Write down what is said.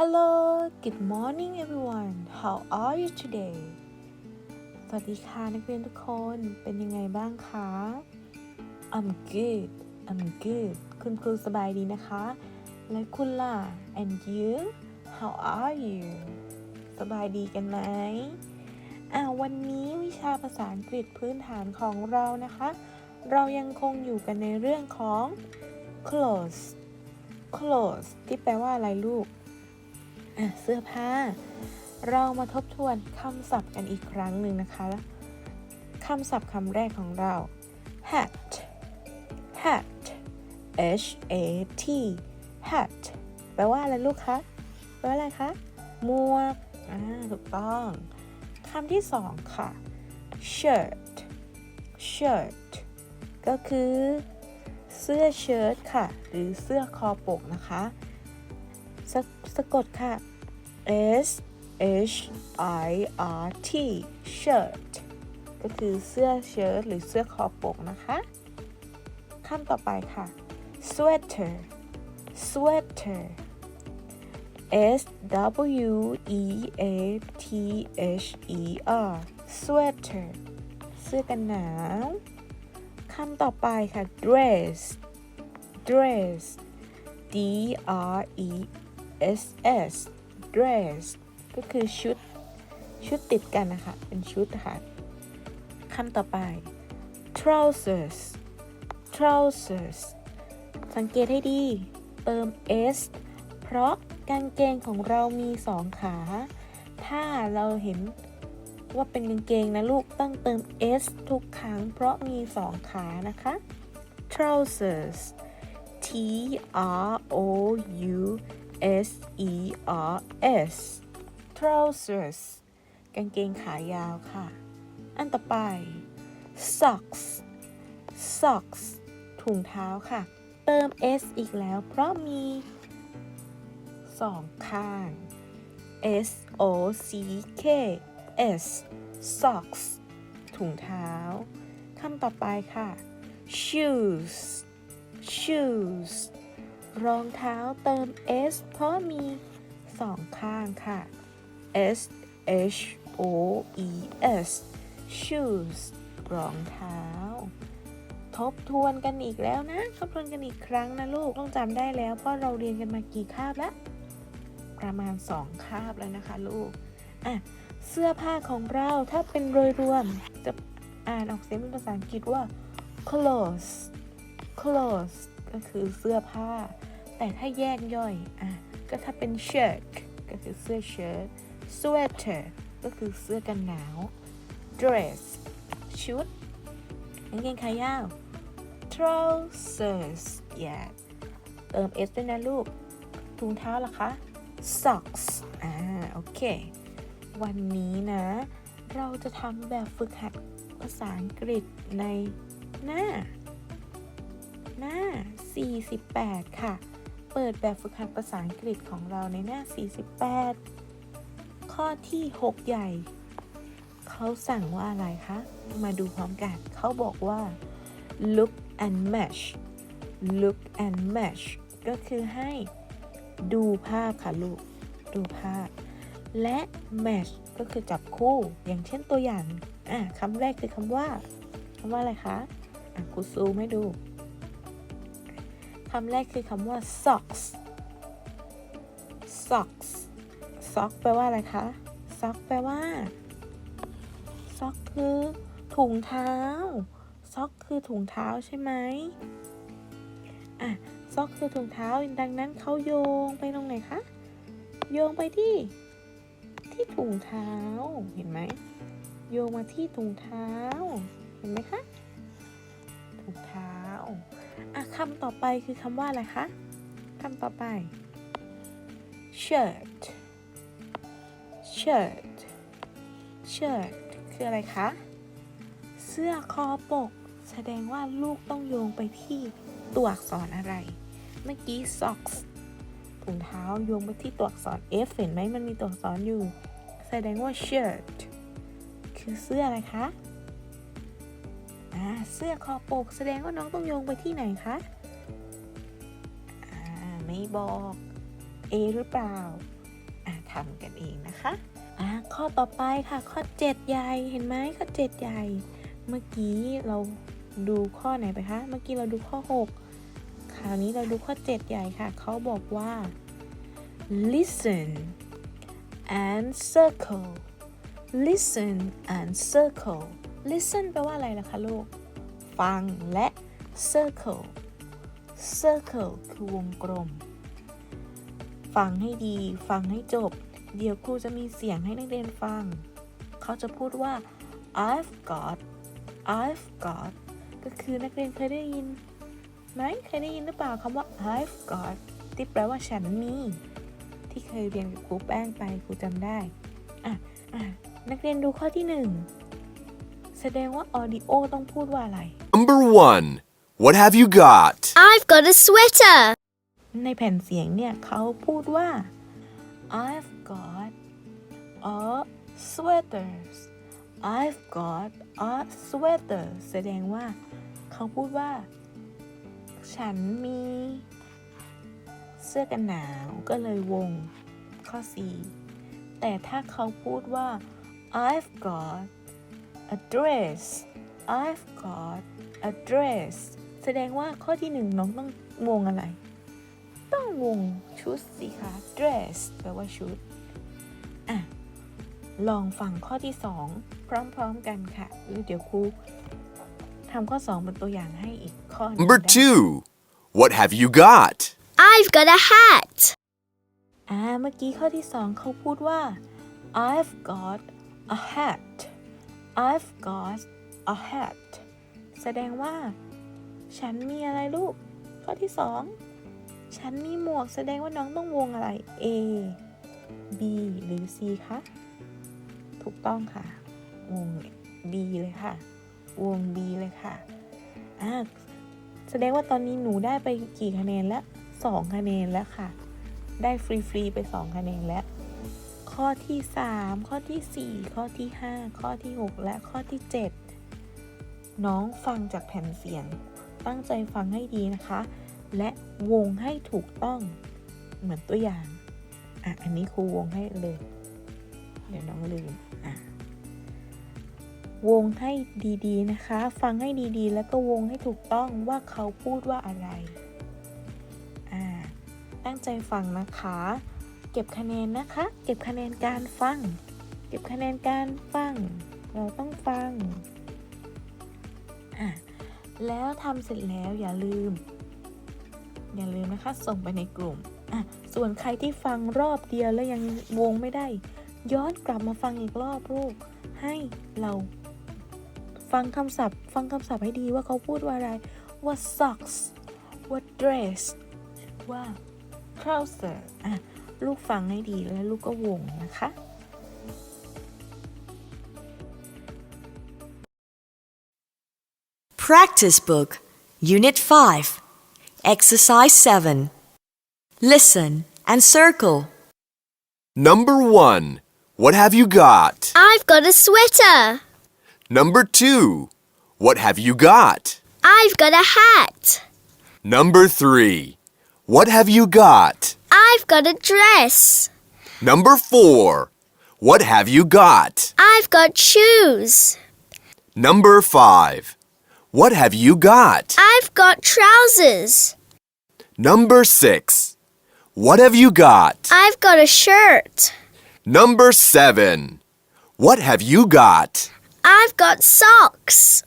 Hello good morning everyone how are you today สวัสดีค่ะนักเรียนทุกคนเป็นยังไงบ้างคะ I'm good I'm good คุณครูสบายดีนะคะ และคุณล่ะ and you how are you สบายดีกันไหมอ่าวันนี้วิชาภาษาอังกฤษพื้นฐานของเรานะคะ เรายังคงอยู่กันในเรื่องของ clothes clothes ที่แปลว่าอะไรลูก อะเสื้อผ้า เรามาทบทวนคำศัพท์กันอีกครั้งหนึ่งนะคะคำศัพท์คำแรกของเรา hat hat h a t hat แปลว่าอะไรลูกคะ แปลว่าอะไรคะ หมวก อ่า ถูกต้องคำที่สองค่ะ shirt shirt ก็คือ เสื้อเชิ้ตค่ะ หรือเสื้อคอปกนะคะ สะสะกดค่ะ S H I R T shirt ก็คือเสื้อเชิ้ตหรือเสื้อคอปกนะคะคำต่อไปค่ะ sweater sweater S W E A T H E R sweater เสื้อกันหนาวคำต่อไปค่ะ dress dress D R E S S dress ก็คือชุด ชุดติดกันนะคะ เป็นชุดค่ะคำต่อไป trousers trousers สังเกตให้ดี เติม s เพราะกางเกงของเรามีสองขา ถ้าเราเห็นว่าเป็นกางเกงนะลูกต้องเติม s ทุกครั้งเพราะมีสองขานะคะ trousers T R O U S E R S trousers กางเกงขายาวค่ะ อันต่อไป socks socks ถุงเท้าค่ะ เติม s อีกแล้วเพราะมีสองข้าง S O C K S socks ถุงเท้าคำต่อไปค่ะ shoes shoes รองเท้าเติม s เพราะมีสองข้างค่ะ S H O E S shoes รองเท้า ทบทวนกันอีกแล้วนะ ทบทวนกันอีกครั้งนะลูก ต้องจำได้แล้ว เพราะเราเรียนกันมากี่คาบแล้ว ประมาณ 2 คาบแล้วนะคะลูก อะ เสื้อผ้าของเราถ้าเป็นโดยรวม จะอ่านออกเสียงเป็นภาษาอังกฤษว่า clothes clothes ก็คือเสื้อผ้า แต่ถ้าแยกย่อยอะก็ถ้าเป็น shirt ก็คือเสื้อเชิ้ต sweater ก็คือเสื้อกันหนาว dress ชุดกางเกงขายาว trousers yeah เติม s ด้วยนะลูกถุงเท้าล่ะคะ socks อ่า โอเค วันนี้นะ เราจะทำแบบฝึกหัดภาษาอังกฤษในหน้า หน้า 48 ค่ะ เปิดแบบฝึกหัดภาษาอังกฤษของเราในหน้า 48 ข้อที่ 6 ใหญ่ เขาสั่งว่าอะไรคะ มาดูพร้อมกัน เขาบอกว่า look and match look and match ก็คือให้ดูภาพค่ะลูก ดูภาพ และ match ก็คือจับคู่ อย่างเช่นตัวอย่าง อะคำแรกคือคำว่าคำว่าอะไรคะอะครูซูไมให้ดู คำแรกคือคำว่า socks socks sock แปลว่าอะไรคะ sock แปลว่า sock คือถุงเท้า sock คือถุงเท้าใช่ไหมอะ sock คือถุงเท้า ดังนั้นเขาโยงไปตรงไหนคะ โยงไปที่ ที่ถุงเท้า เห็นไหม โยงมาที่ถุงเท้า เห็นไหมคะ ถุงเท้าำต่อไปคือคำว่าอะไรคะคำต่อไป shirt shirt shirt คืออะไรคะ เสื้อคอปก แสดงว่าลูกต้องโยงไปที่ตัวอักษรอะไร เมื่อกี้ socks ถุงเท้าโยงไปที่ตัวอักษร F เห็นไหมมันมีตัวอักษรอยู่ แสดงว่า shirt คือเสื้ออะไรคะอ่าเสื้อคอปก แสดงว่าน้องต้องโยงไปที่ไหนคะ ไม่บอก A หรือเปล่าทำกันเองนะคะะข้อต่อไปค่ะ ข้อ 7 ใหญ่ เห็นไหมข้อ 7 ใหญ่ เมื่อกี้เราดูข้อไหนไปคะ เมื่อกี้เราดูข้อ 6 คราวนี้เราดูข้อ 7 ใหญ่ค่ะ เขาบอกว่า listen and circle listen and circle listen แปลว่าอะไรล่ะคะลูก ฟังและ circle circle คือวงกลม ฟังให้ดี ฟังให้จบ เดี๋ยวครูจะมีเสียงให้นักเรียนฟัง เขาจะพูดว่า I've got I've got ก็คือนักเรียนเคยได้ยินไหมเคยได้ยินหรือเปล่าคำว่า I've got ที่แปลว่าฉันมี ที่เคยเรียนกับครูแป้งไปครูจำได้อะอะนักเรียนดูข้อที่หนึ่งแสดงว่า audio ต้องพูดว่าอะไร Number one. What have you got? I've got a sweater. ในแผ่นเสียงเนี่ยเขาพูดว่า I've got a sweaters I've got a sweater แสดงว่าเขาพูดว่า ฉันมีเสื้อกันหนาวก็เลยวงข้อ 4 แต่ถ้าเขาพูดว่า I've got a dress I've got a dress แสดงว่าข้อที่หนึ่งน้องต้องวงอะไร ต้องวงชุดสิคะ dress แปลว่าชุด อะ ลองฟังข้อที่สองพร้อมๆกันค่ะหรือเดี๋ยวครูทำข้อสองเป็นตัวอย่างให้อีกข้อหนึ่ง Number ได้ two. What have you got? I've got a hat. อ่า เมื่อกี้ข้อที่สองเขาพูดว่า I've got a hat I've got a hat แสดงว่า ฉันมีอะไรลูก ข้อที่สองฉันมีหมวกแสดงว่าน้องต้องวงอะไร A B หรือ C คะ ถูกต้องค่ะ วง B เลยค่ะ วง B เลยค่ะอ่าแสดงว่าตอนนี้หนูได้ไปกี่คะแนนแล้วสองคะแนนแล้วค่ะ ได้ฟรี ๆ ไป 2 คะแนนแล้ว ข้อที่ 3 ข้อที่ 4 ข้อที่ 5 ข้อที่ 6 และข้อที่ 7 น้องฟังจากแผ่นเสียง ตั้งใจฟังให้ดีนะคะ และวงให้ถูกต้องเหมือนตัวอย่าง อะ อันนี้ครูวงให้เลย เดี๋ยวน้องลืม อะ วงให้ดีๆนะคะ ฟังให้ดีๆ แล้วก็วงให้ถูกต้องว่าเขาพูดว่าอะไร อ่า ตั้งใจฟังนะคะ เก็บคะแนนนะคะ เก็บคะแนนการฟัง เก็บคะแนนการฟัง เราต้องฟัง แล้วทำเสร็จแล้วอย่าลืม อย่าลืมนะคะ ส่งไปในกลุ่มอะส่วนใครที่ฟังรอบเดียวแล้วยังวงไม่ได้ ย้อนกลับมาฟังอีกรอบลูก ให้เราฟังคำศัพท์ ฟังคำศัพท์ให้ดีว่าเขาพูดว่าอะไร ว่า socks ว่า dress ว่า trouser อะลูกฟังให้ดีแล้วลูกก็วงนะคะ Practice Book, Unit 5, Exercise 7. Listen and circle. Number one. What have you got? I've got a sweater. Number two. What have you got? I've got a hat. Number three. What have you got? I've got a dress. Number four. What have you got? I've got shoes. Number five. What have you got? I've got trousers. Number six. What have you got? I've got a shirt. Number seven. What have you got? I've got socks.